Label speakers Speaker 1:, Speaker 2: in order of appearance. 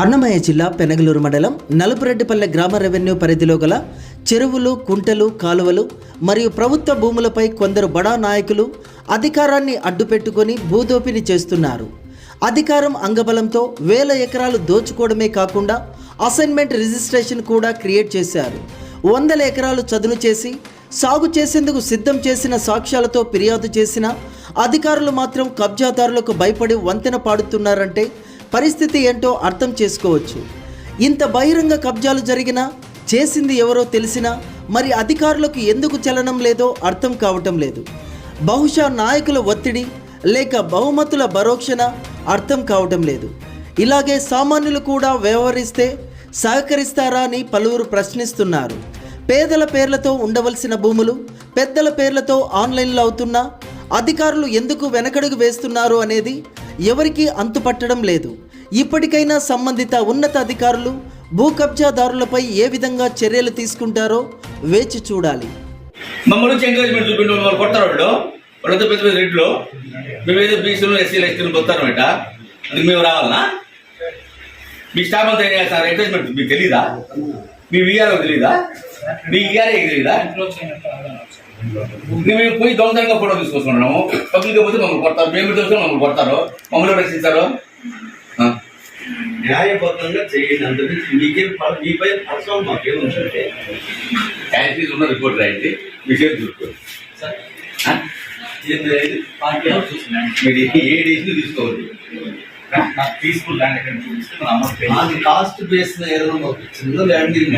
Speaker 1: అన్నమయ్య జిల్లా పెనగలూరు మండలం నలుపురెడ్డిపల్లె గ్రామ రెవెన్యూ పరిధిలో గల చెరువులు కుంటలు కాలువలు మరియు ప్రభుత్వ భూములపై కొందరు బడా నాయకులు అధికారాన్ని అడ్డుపెట్టుకొని భూదోపిని చేస్తున్నారు. అధికారం అంగబలంతో వేల ఎకరాలు దోచుకోవడమే కాకుండా అసైన్మెంట్ రిజిస్ట్రేషన్ కూడా క్రియేట్ చేశారు. వందల ఎకరాలు చదును చేసి సాగు చేసేందుకు సిద్ధం చేసిన సాక్ష్యాలతో ఫిర్యాదు చేసిన అధికారులు మాత్రం కబ్జాదారులకు భయపడి వంతెన పాడుతున్నారంటే పరిస్థితి ఏంటో అర్థం చేసుకోవచ్చు. ఇంత బహిరంగ కబ్జాలు జరిగినా చేసింది ఎవరో తెలిసినా మరి అధికారులకు ఎందుకు చలనం లేదో అర్థం కావటం లేదు. బహుశా నాయకుల ఒత్తిడి లేక బహుమతుల భరోక్షణ అర్థం కావటం లేదు. ఇలాగే సామాన్యులు కూడా వ్యవహరిస్తే సహకరిస్తారా అని పలువురు ప్రశ్నిస్తున్నారు. పేదల పేర్లతో ఉండవలసిన భూములు పెద్దల పేర్లతో ఆన్లైన్లో అవుతున్నా అధికారులు ఎందుకు వెనకడుగు వేస్తున్నారు అనేది ఎవరికీ అంతుపట్టడం లేదు. ఇప్పటికైనా సంబంధిత ఉన్నత అధికారులు భూ కబ్జాదారులపై ఏ విధంగా చర్యలు తీసుకుంటారో వేచి చూడాలి.
Speaker 2: మమ్మల్ని వచ్చి ఎంకరేజ్మెంట్ మమ్మల్ని కొడతారు వాళ్ళు. వాళ్ళంతా పెద్ద పెద్ద రేట్లు బీసీలు ఎస్సీలు ఎస్టీలు కొత్తారు బయట మేము రావాలనా? మీ స్టాఫ్ అంతా ఏం చేస్తారు? ఎంకరేజ్మెంట్ మీకు తెలీదా? మీ వీఆర్ఓ తెలీదా? మీ ఈఆర్ఏ తెలీదా? మేము పోయి దొంగతనంగా ఫోటో తీసుకొస్తున్నాము. పబ్లిక్ పోతే మమ్మల్ని కొడతారు. మేము తెలుసు మమ్మల్ని కొడతారు. మమ్మల్ని రక్షిస్తారు.
Speaker 3: న్యాయబద్ధంగా చేయండి అందుకే మీకేం మీపై పర్సనల్ మాకేముందంటే
Speaker 2: యాక్టివ్ ఉన్న రిపోర్ట్ రాయండి చూసుకోండి?
Speaker 3: పార్టీ హౌస్ చూస్తున్నాను.
Speaker 2: మీరు ఏ డేస్ తీసుకోవద్దు
Speaker 3: నాకు పీస్ఫుల్ ల్యాండ్ కాస్ట్ బేస్ ఏదైనా వచ్చిందో ల్యాండ్